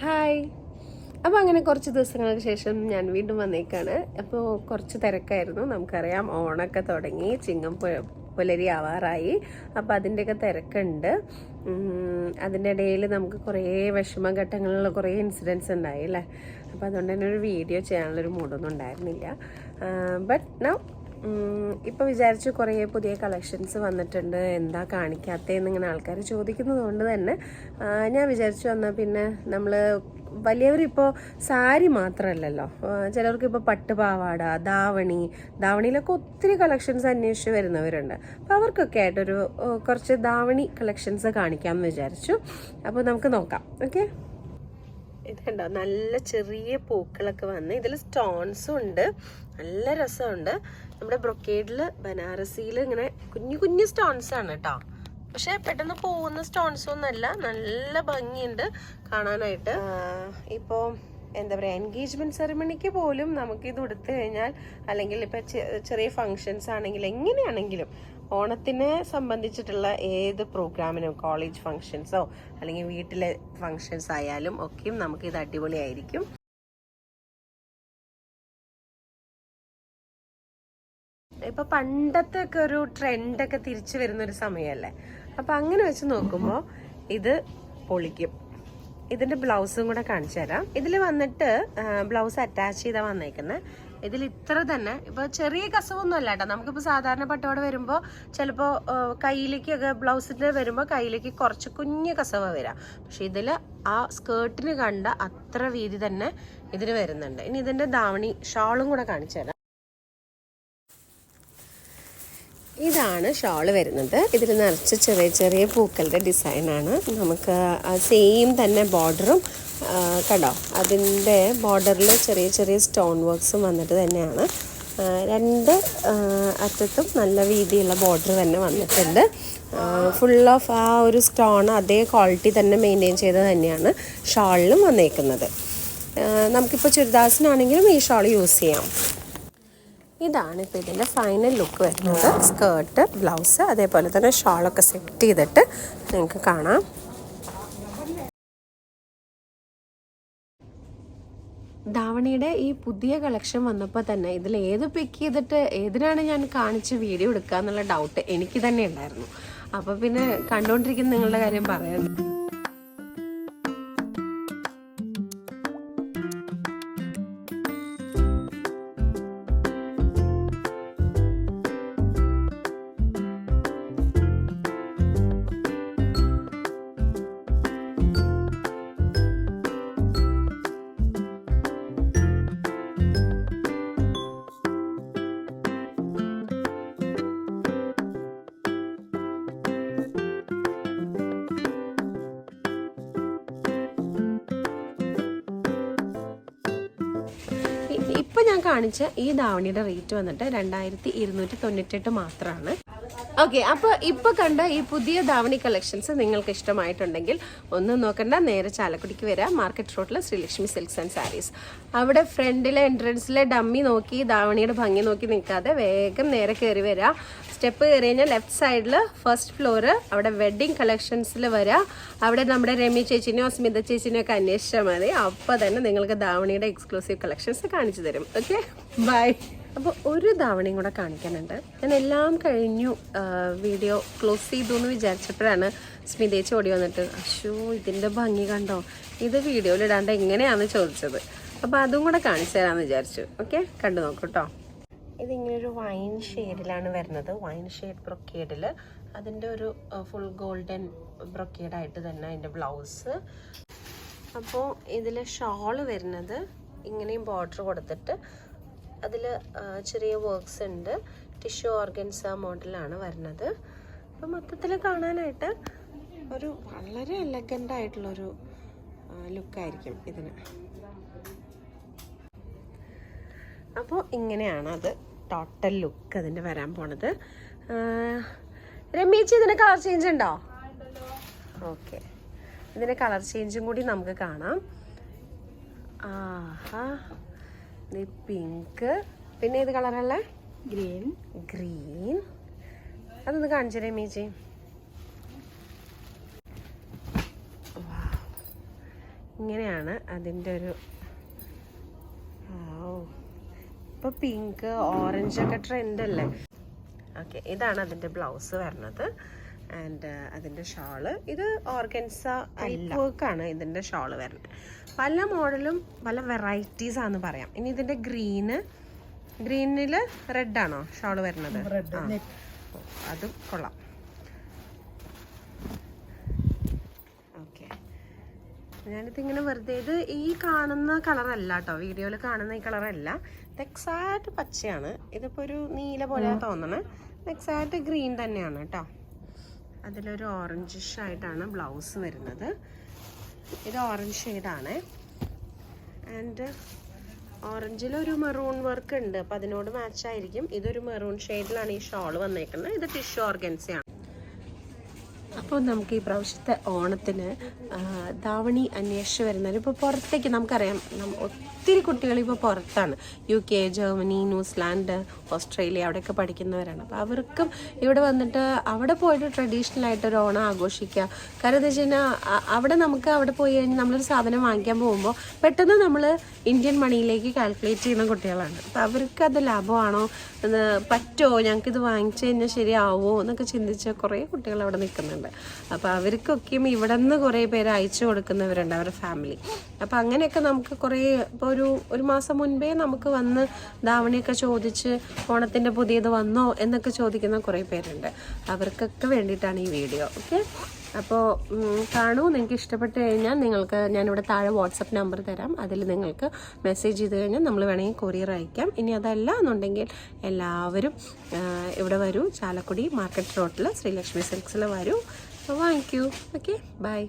Hi അപ്പോൾ അങ്ങനെ കുറച്ച് ദിവസങ്ങൾക്ക് ശേഷം ഞാൻ വീണ്ടും വന്നേക്കാണ്. അപ്പോൾ കുറച്ച് തിരക്കായിരുന്നു. നമുക്കറിയാം ഓണൊക്കെ തുടങ്ങി. ചിങ്ങം പുലരി ആവാറായി. അപ്പോൾ അതിന്റെയൊക്കെ തിരക്കുണ്ട്. അതിന്റെ ഇടയിൽ നമുക്ക് കുറേ വിഷമഘട്ടങ്ങളിലുള്ള കുറേ ഇൻസിഡൻസ് ഉണ്ടായി അല്ലേ? അപ്പോൾ അതുകൊണ്ട് തന്നെ ഒരു വീഡിയോ ചെയ്യാനുള്ളൊരു മൂഡൊന്നും ഉണ്ടായിരുന്നില്ല. ബട്ട് നൗ ഇപ്പോൾ വിചാരിച്ചു കുറേ പുതിയ കളക്ഷൻസ് വന്നിട്ടുണ്ട്. എന്താ കാണിക്കാത്തതെന്ന് ഇങ്ങനെ ആൾക്കാർ ചോദിക്കുന്നത് കൊണ്ട് തന്നെ ഞാൻ വിചാരിച്ചു വന്നാൽ പിന്നെ നമ്മൾ വലിയവരിപ്പോൾ സാരി മാത്രമല്ലല്ലോ ചിലർക്ക് ഇപ്പോൾ പട്ടുപാവാട ദാവണി ദാവണിയിലൊക്കെ ഒത്തിരി കളക്ഷൻസ് അന്വേഷിച്ച് വരുന്നവരുണ്ട്. അപ്പോൾ അവർക്കൊക്കെ ആയിട്ടൊരു കുറച്ച് ദാവണി കളക്ഷൻസ് കാണിക്കാമെന്ന് വിചാരിച്ചു. അപ്പോൾ നമുക്ക് നോക്കാം. ഓക്കെ? ഇതുണ്ടോ നല്ല ചെറിയ പൂക്കളൊക്കെ വന്ന് ഇതിൽ സ്റ്റോൺസും ഉണ്ട്. നല്ല രസമുണ്ട്. നമ്മുടെ ബ്രൊക്കേഡിൽ ബനാറസിയിൽ ഇങ്ങനെ കുഞ്ഞു കുഞ്ഞു സ്റ്റോൺസ് ആണ് കേട്ടോ പക്ഷെ പെട്ടെന്ന് പോകുന്ന സ്റ്റോൺസ് ഒന്നല്ല നല്ല ഭംഗിയുണ്ട് കാണാനായിട്ട്. ഇപ്പോൾ എന്താ പറയുക എൻഗേജ്മെന്റ് സെറമണിക്ക് പോലും നമുക്കിത് ഉടുത്തു കഴിഞ്ഞാൽ അല്ലെങ്കിൽ ഇപ്പം ചെറിയ ഫങ്ഷൻസ് ആണെങ്കിൽ എങ്ങനെയാണെങ്കിലും ഓണത്തിനെ സംബന്ധിച്ചിട്ടുള്ള ഏത് പ്രോഗ്രാമിനും കോളേജ് ഫങ്ഷൻസോ അല്ലെങ്കിൽ വീട്ടിലെ ഫങ്ഷൻസ് ആയാലും ഒക്കെയും നമുക്ക് ഇത് അടിപൊളിയായിരിക്കും. ഇപ്പൊ പണ്ടത്തെ ഒക്കെ ഒരു ട്രെൻഡൊക്കെ തിരിച്ചു വരുന്ന ഒരു സമയമല്ലേ അപ്പൊ അങ്ങനെ വെച്ച് നോക്കുമ്പോൾ ഇത് പൊളിക്കും. ഇതിന്റെ ബ്ലൗസും കൂടെ കാണിച്ചു തരാം. ഇതിൽ വന്നിട്ട് ബ്ലൗസ് അറ്റാച്ച് ചെയ്താ വന്നേക്കുന്നത് ഇതിൽ ഇത്ര തന്നെ. ഇപ്പൊ ചെറിയ കസവൊന്നും അല്ല കേട്ടോ സാധാരണ പട്ടോടെ വരുമ്പോ ചിലപ്പോ കയ്യിലേക്കൊക്കെ ബ്ലൗസിന്റെ വരുമ്പോ കയ്യിലേക്ക് കുറച്ച് കുഞ്ഞു കസവ വരാം. പക്ഷെ ഇതിൽ ആ സ്കേർട്ടിന് കണ്ട അത്ര വീതി തന്നെ ഇതിന് വരുന്നുണ്ട്. ഇനി ഇതിന്റെ ദാവണി ഷാളും കൂടെ കാണിച്ചു തരാം. ഇതാണ് ഷോൾ വരുന്നത്. ഇതിൽ നിറച്ച് ചെറിയ ചെറിയ പൂക്കളുടെ ഡിസൈനാണ് നമുക്ക് സെയിം തന്നെ ബോർഡറും കണ്ടോ? അതിന്റെ ബോർഡറിൽ ചെറിയ ചെറിയ സ്റ്റോൺ വർക്ക്സും വന്നിട്ട് തന്നെയാണ്. രണ്ട് അറ്റത്തും നല്ല വീതിയുള്ള ബോർഡർ തന്നെ വന്നിട്ടുണ്ട്. ഫുൾ ഓഫ് ആ ഒരു സ്റ്റോൺ അതേ ക്വാളിറ്റി തന്നെ മെയിന്റെയിൻ ചെയ്ത് തന്നെയാണ് ഷാളിലും വന്നേക്കുന്നത്. നമുക്കിപ്പോൾ ചുരിദാസിനാണെങ്കിലും ഈ ഷാൾ യൂസ് ചെയ്യാം. ഇതാണ് ഇപ്പോൾ ഇതിന്റെ ഫൈനൽ ലുക്ക് വരുന്നത്. സ്കേർട്ട് ബ്ലൗസ് അതേപോലെ തന്നെ ഷാളൊക്കെ സെറ്റ് ചെയ്തിട്ട് നിങ്ങൾക്ക് കാണാം. ധാവണിയുടെ ഈ പുതിയ കളക്ഷൻ വന്നപ്പോൾ തന്നെ ഇതിൽ ഏത് പിക്ക് ചെയ്തിട്ട് ഏതിനാണ് ഞാൻ കാണിച്ച് വീഡിയോ എടുക്കുക എന്നുള്ള ഡൗട്ട് എനിക്ക് തന്നെ ഉണ്ടായിരുന്നു. അപ്പോൾ പിന്നെ കണ്ടുകൊണ്ടിരിക്കുന്ന നിങ്ങളുടെ കാര്യം പറയാം. ഞാൻ കാണിച്ച ഈ ധാവണിയുടെ റേറ്റ് വന്നിട്ട് രണ്ടായിരത്തി ഇരുന്നൂറ്റി തൊണ്ണൂറ്റെട്ട് മാത്രമാണ് ഓക്കെ അപ്പോൾ ഇപ്പൊ കണ്ട ഈ പുതിയ ധാവണി കളക്ഷൻസ് നിങ്ങൾക്ക് ഇഷ്ടമായിട്ടുണ്ടെങ്കിൽ ഒന്ന് നോക്കണ്ട നേരെ ചാലക്കുടിക്ക് വരാം. മാർക്കറ്റ് റോഡിലെ ശ്രീലക്ഷ്മി സിൽക്സ് ആൻഡ് സാരീസ് അവിടെ ഫ്രണ്ടിലെ എൻട്രൻസിലെ ഡമ്മി നോക്കി ധാവണിയുടെ ഭംഗി നോക്കി നിൽക്കാതെ വേഗം നേരെ കയറി വരാം. സ്റ്റെപ്പ് കയറി കഴിഞ്ഞാൽ ലെഫ്റ്റ് സൈഡിൽ ഫസ്റ്റ് ഫ്ലോറ് അവിടെ വെഡ്ഡിങ് കളക്ഷൻസിൽ വരാം. അവിടെ നമ്മുടെ രമ്യ ചേച്ചിനെയോ സ്മിത ചേച്ചിനെയോ ഒക്കെ അന്വേഷിച്ചാൽ മതി. അപ്പോൾ തന്നെ നിങ്ങൾക്ക് ധാവണിയുടെ എക്സ്ക്ലൂസീവ് കളക്ഷൻസ് കാണിച്ചു തരും. ഓക്കെ ബൈ അപ്പോൾ ഒരു ധാവണിയും കൂടെ കാണിക്കാനുണ്ട്. ഞാൻ എല്ലാം കഴിഞ്ഞു വീഡിയോ ക്ലോസ് ചെയ്തു എന്ന് വിചാരിച്ചപ്പോഴാണ് സ്മിതേച്ചി ഓടി വന്നിട്ട് അശോ ഇതിന്റെ ഭംഗി കണ്ടോ? ഇത് വീഡിയോയിൽ ഇടാണ്ട് എങ്ങനെയാണെന്ന് ചോദിച്ചത്. അപ്പോൾ അതും കൂടെ കാണിച്ചു തരാമെന്ന് വിചാരിച്ചു. ഓക്കെ? കണ്ടു നോക്കൂ കേട്ടോ ഇതിങ്ങനൊരു വൈൻ ഷെയ്ഡിലാണ് വരുന്നത്. വൈൻ ഷെയ്ഡ് ബ്രൊക്കേഡിൽ അതിന്റെ ഒരു ഫുൾ ഗോൾഡൻ ബ്രൊക്കേഡായിട്ട് തന്നെ അതിന്റെ ബ്ലൗസ്. അപ്പോൾ ഇതിൽ ഷോൾ വരുന്നത് ഇങ്ങനെയും ബോർഡർ കൊടുത്തിട്ട് അതിൽ ചെറിയ വർക്ക്സ് ഉണ്ട്. ടിഷ്യൂ ഓർഗൻസ മോഡലാണ് വരുന്നത്. അപ്പം മൊത്തത്തിൽ കാണാനായിട്ട് ഒരു വളരെ എലഗന്റ് ആയിട്ടുള്ളൊരു ലുക്കായിരിക്കും ഇതിന്. അപ്പോൾ ഇങ്ങനെയാണ് അത് ടോട്ടൽ ലുക്ക് അതിന്റെ വരാൻ പോണത്. രമേച്ചി ഇതിന് കളർ ചേഞ്ച് ഉണ്ടോ? ഓക്കെ ഇതിന്റെ കളർ ചേഞ്ചും കൂടി നമുക്ക് കാണാം. ആഹാ. പിങ്ക് പിന്നെ ഏത് കളറല്ല ഗ്രീൻ ഗ്രീൻ അതൊന്ന് കാണിച്ചു മീച്ചി ഇങ്ങനെയാണ് അതിന്റെ ഒരു ഇപ്പൊ പിങ്ക് ഓറഞ്ച് ഒക്കെ ട്രെൻഡ് അല്ലേ? ഓക്കെ ഇതാണ് അതിന്റെ ബ്ലൗസ് വരുന്നത്. ആൻഡ് അതിന്റെ ഷാൾ. ഇത് ഓർഗൻസ വർക്കാണ് ഇതിന്റെ ഷാൾ വരുന്നത്. പല മോഡലും പല വെറൈറ്റീസ് ആണെന്ന് പറയാം. ഇനി ഇതിന്റെ ഗ്രീന്. ഗ്രീനിൽ റെഡ് ആണോ ഷാൾ വരുന്നത്? അതും കൊള്ളാം. ഓക്കെ. ഞാനിതിങ്ങനെ വെറുതെ ഇത് ഈ കാണുന്ന കളറല്ല കേട്ടോ വീഡിയോയിൽ കാണുന്ന ഈ കളറല്ല. ഇത് എക്സാക്റ്റ് പച്ചയാണ്. ഇതിപ്പോൾ ഒരു നീല പോലെ തോന്നണേ. എക്സാക്ട് ഗ്രീൻ തന്നെയാണ് കേട്ടോ അതിലൊരു ഓറഞ്ചിഷ് ആയിട്ടാണ് ബ്ലൗസ് വരുന്നത്. ഇത് ഓറഞ്ച് ഷെയ്ഡാണ്. ആൻഡ് ഓറഞ്ചിലൊരു മെറൂൺ വർക്ക് ഉണ്ട്. അപ്പം അതിനോട് മാച്ച് ആയിരിക്കും ഇതൊരു മെറൂൺ ഷെയ്ഡിലാണ് ഈ ഷോൾ വന്നേക്കുന്നത്. ഇത് ടിഷ്യൂ ഓർഗൻസയാണ്. അപ്പോൾ നമുക്ക് ഈ പ്രാവശ്യത്തെ ഓണത്തിന് ധാവണി അന്വേഷിച്ച് വരുന്നവർ ഇപ്പോൾ പുറത്തേക്ക് നമുക്കറിയാം ഒത്തിരി കുട്ടികൾ ഇപ്പോൾ പുറത്താണ്. U K Germany New Zealand Australia അവിടെയൊക്കെ പഠിക്കുന്നവരാണ്. അപ്പോൾ അവർക്കും ഇവിടെ വന്നിട്ട് അവിടെ പോയിട്ട് ട്രഡീഷണൽ ആയിട്ട് ഒരു ഓണം ആഘോഷിക്കുക കാരണം എന്താ വെച്ച് കഴിഞ്ഞാൽ അവിടെ നമുക്ക് അവിടെ പോയി കഴിഞ്ഞാൽ നമ്മളൊരു സാധനം വാങ്ങിക്കാൻ പോകുമ്പോൾ പെട്ടെന്ന് നമ്മൾ ഇന്ത്യൻ മണിയിലേക്ക് കാൽക്കുലേറ്റ് ചെയ്യുന്ന കുട്ടികളാണ്. അപ്പോൾ അവർക്ക് അത് ലാഭമാണോ പറ്റുമോ ഞങ്ങൾക്കിത് വാങ്ങിച്ചു കഴിഞ്ഞാൽ ശരിയാവുമോ എന്നൊക്കെ ചിന്തിച്ച കുറേ കുട്ടികൾ അവിടെ നിൽക്കുന്നുണ്ട്. അപ്പോൾ അവർക്കൊക്കെയും ഇവിടെ നിന്ന് കുറേ പേര് അയച്ചു കൊടുക്കുന്നവരുണ്ട് അവരുടെ ഫാമിലി. അപ്പോൾ അങ്ങനെയൊക്കെ നമുക്ക് കുറേ ഇപ്പോൾ ഒരു ഒരു മാസം മുൻപേ നമുക്ക് വന്ന് ധാവണിയൊക്കെ ചോദിച്ച് ഓണത്തിന്റെ പുതിയത് വന്നോ എന്നൊക്കെ ചോദിക്കുന്ന കുറേ പേരുണ്ട്. അവർക്കൊക്കെ വേണ്ടിയിട്ടാണ് ഈ വീഡിയോ. ഓക്കെ? അപ്പോൾ കാണൂ. നിങ്ങൾക്ക് ഇഷ്ടപ്പെട്ട് കഴിഞ്ഞാൽ നിങ്ങൾക്ക് ഞാനിവിടെ താഴെ വാട്സപ്പ് നമ്പർ തരാം. അതിൽ നിങ്ങൾക്ക് മെസ്സേജ് ചെയ്ത് കഴിഞ്ഞാൽ നമ്മൾ വേണമെങ്കിൽ കൊറിയർ അയക്കാം. ഇനി അതല്ല എന്നുണ്ടെങ്കിൽ എല്ലാവരും ഇവിടെ വരൂ. ചാലക്കുടി മാർക്കറ്റ് റോഡിൽ ശ്രീലക്ഷ്മി സിൽക്സിൽ വരൂ. വാങ്ങിക്കൂ ഓക്കെ ബൈ